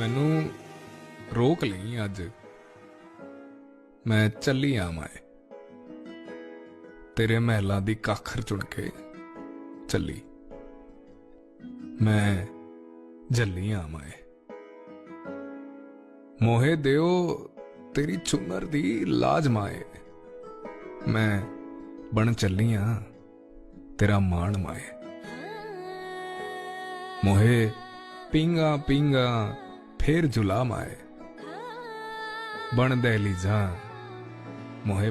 ਮੈਨੂੰ ਰੋਕ ਲਈ ਅੱਜ ਮੈਂ ਚੱਲੀ ਆਵਾਂ ਏ। ਤੇਰੇ ਮਹਿਲਾਂ ਦੀ ਕਾਖਰ ਚੁਣ ਕੇ ਚੱਲੀ ਮੈਂ ਜੱਲੀ ਆਵਾਂ ਏ। ਮੋਹੇ ਦਿਓ ਤੇਰੀ ਚੁਨਰ ਦੀ ਲਾਜ ਮਾਏ ਮੈਂ ਬਣ ਚੱਲੀ ਆ ਤੇਰਾ ਮਾਣ ਮਾਏ ਮੋਹੇ ਪਿੰਗਾ ਪਿੰਗਾ ਫੇਰ ਜੁਲਾ ਮਾਏ ਬਣ ਦਹਿਲੀ ਜਾ ਮੋਹੇ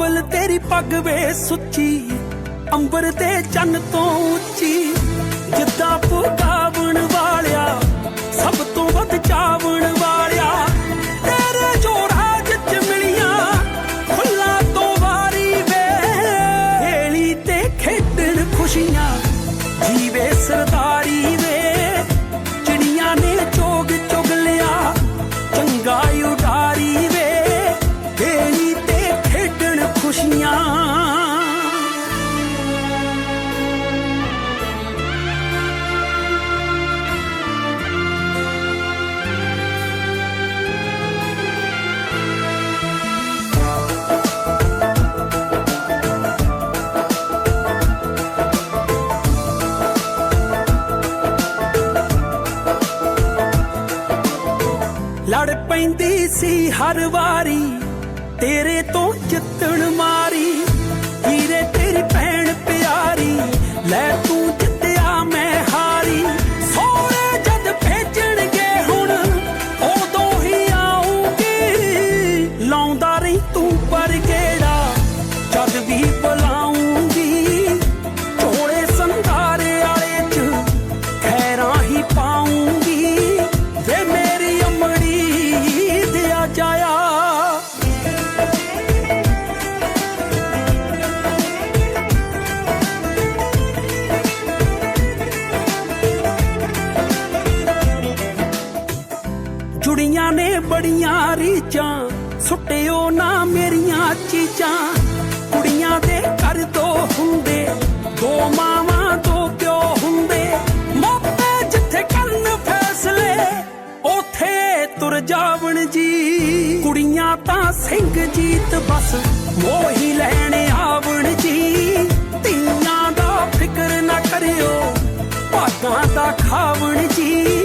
ਬਾਬਲ ਤੇਰੀ ਪੱਗ ਵੇ ਸੁੱਚੀ, ਅੰਬਰ ਤੇ ਚੰਨ ਤੋਂ ਉੱਚੀ। ਜਿੱਦਾਂ ਪੁਕਾਵਣ ਵਾਲਿਆ, ਸਭ ਤੋਂ ਵੱਧ ਚਾਵਣ ਵਾਲਿਆ। ਤੇਰੇ ਜੋੜਾ ਜਿੱਚ ਮਿਲੀਆਂ, ਫੁੱਲਾਂ ਤੋਂ ਵਾਰੀ ਵੇ। ਢੇਲੀ ਤੇ ਖੇਡਣ ਖੁਸ਼ੀਆਂ ਲੜ ਪੈਂਦੀ ਸੀ ਹਰ ਵਾਰੀ ਤੇਰੇ ਤੋਂ ਜਿੱਤਣ ਮਾਰੀ ਹੀਰੇ ਤੇਰੀ ਭੈਣ ਪਿਆਰੀ ਲੈ ਨੇ ਬੜੀਆਂ ਰੀਚਾਂ ਸੁੱਟਿਓ ਨਾ ਮੇਰੀਆਂ ਚੀਜ਼ਾਂ। ਕੁੜੀਆਂ ਦੇ ਘਰ ਦੋ ਹੁੰਦੇ, ਦੋ ਮਾਵਾਂ, ਦੋ ਪਿਓ ਹੁੰਦੇ। ਮੋਪੇ ਜਿੱਥੇ ਕਰਨ ਫੈਸਲੇ, ਉਥੇ ਤੁਰ ਜਾਵਣ ਜੀ। ਕੁੜੀਆਂ ਤਾਂ ਸਿੰਘ ਜੀਤ ਬਸ, ਮੋਹੀ ਲੈਣ ਆਵਣ ਜੀ। ਧੀਆਂ ਦਾ ਫਿਕਰ ਨਾ ਕਰਿਓ, ਭਾਗਾਂ ਦਾ ਖਾਵਣ ਜੀ।